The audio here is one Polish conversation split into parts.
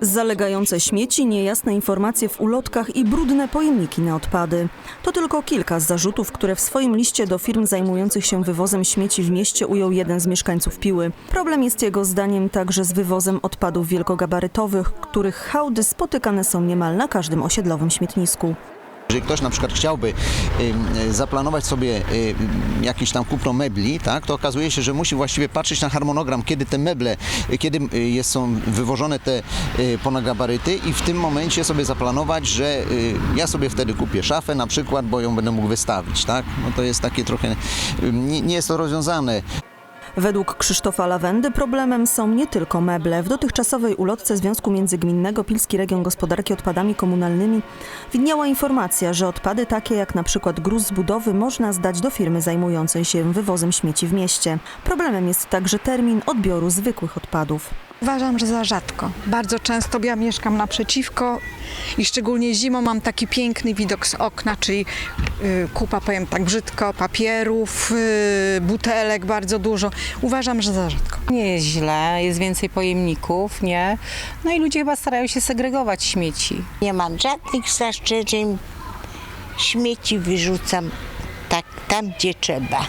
Zalegające śmieci, niejasne informacje w ulotkach i brudne pojemniki na odpady. To tylko kilka z zarzutów, które w swoim liście do firm zajmujących się wywozem śmieci w mieście ujął jeden z mieszkańców Piły. Problem jest jego zdaniem także z wywozem odpadów wielkogabarytowych, których hałdy spotykane są niemal na każdym osiedlowym śmietnisku. Jeżeli ktoś na przykład chciałby y, zaplanować sobie ym, jakieś tam kupno mebli, tak, to okazuje się, że musi właściwie patrzeć na harmonogram, kiedy te meble, y, kiedy y, jest, są wywożone te y, ponagabaryty i w tym momencie sobie zaplanować, że y, ja sobie wtedy kupię szafę na przykład, bo ją będę mógł wystawić, tak? No to jest takie trochę, nie jest to rozwiązane. Według Krzysztofa Lawendy problemem są nie tylko meble. W dotychczasowej ulotce Związku Międzygminnego Pilski Region Gospodarki Odpadami Komunalnymi widniała informacja, że odpady takie jak przykład gruz z budowy można zdać do firmy zajmującej się wywozem śmieci w mieście. Problemem jest także termin odbioru zwykłych odpadów. Uważam, że za rzadko. Bardzo często ja mieszkam naprzeciwko i szczególnie zimą mam taki piękny widok z okna, czyli y, kupa, powiem tak brzydko, papierów, y, butelek bardzo dużo. Uważam, że za rzadko. Nie jest źle, jest więcej pojemników, nie? No i ludzie chyba starają się segregować śmieci. Nie mam żadnych zastrzeżeń. Śmieci wyrzucam tak tam, gdzie trzeba.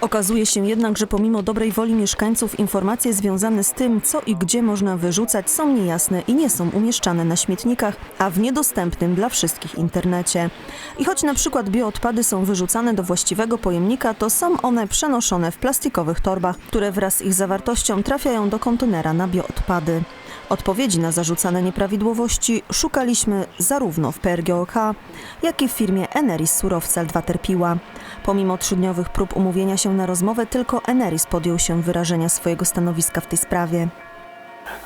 Okazuje się jednak, że pomimo dobrej woli mieszkańców informacje związane z tym, co i gdzie można wyrzucać są niejasne i nie są umieszczane na śmietnikach, a w niedostępnym dla wszystkich internecie. I choć na przykład bioodpady są wyrzucane do właściwego pojemnika, to są one przenoszone w plastikowych torbach, które wraz z ich zawartością trafiają do kontenera na bioodpady. Odpowiedzi na zarzucane nieprawidłowości szukaliśmy zarówno w PRGOK, jak i w firmie Eneris Surowca Lwaterpiła. Pomimo trzydniowych prób umówienia się na rozmowę, tylko Eneris podjął się wyrażenia swojego stanowiska w tej sprawie.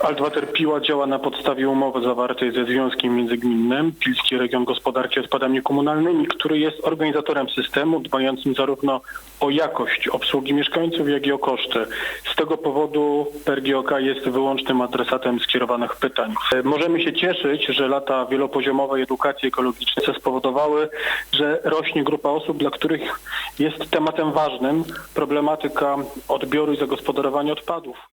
Altwater Piła działa na podstawie umowy zawartej ze Związkiem Międzygminnym Pilski Region Gospodarki Odpadami Komunalnymi, który jest organizatorem systemu dbającym zarówno o jakość obsługi mieszkańców, jak i o koszty. Z tego powodu PRGOK jest wyłącznym adresatem skierowanych pytań. Możemy się cieszyć, że lata wielopoziomowej edukacji ekologicznej spowodowały, że rośnie grupa osób, dla których jest tematem ważnym problematyka odbioru i zagospodarowania odpadów.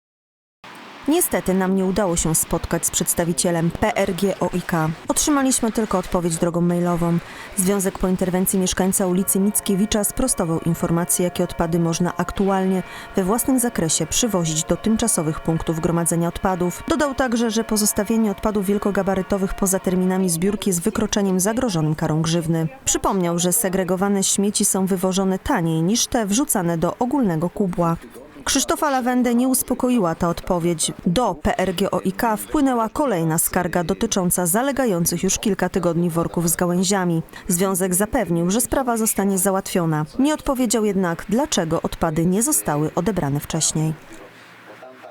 Niestety nam nie udało się spotkać z przedstawicielem PRGOIK. Otrzymaliśmy tylko odpowiedź drogą mailową. Związek po interwencji mieszkańca ulicy Mickiewicza sprostował informacje, jakie odpady można aktualnie we własnym zakresie przywozić do tymczasowych punktów gromadzenia odpadów. Dodał także, że pozostawienie odpadów wielkogabarytowych poza terminami zbiórki jest wykroczeniem zagrożonym karą grzywny. Przypomniał, że segregowane śmieci są wywożone taniej niż te wrzucane do ogólnego kubła. Krzysztofa Lawendę nie uspokoiła ta odpowiedź. Do PRGOIK wpłynęła kolejna skarga dotycząca zalegających już kilka tygodni worków z gałęziami. Związek zapewnił, że sprawa zostanie załatwiona. Nie odpowiedział jednak, dlaczego odpady nie zostały odebrane wcześniej.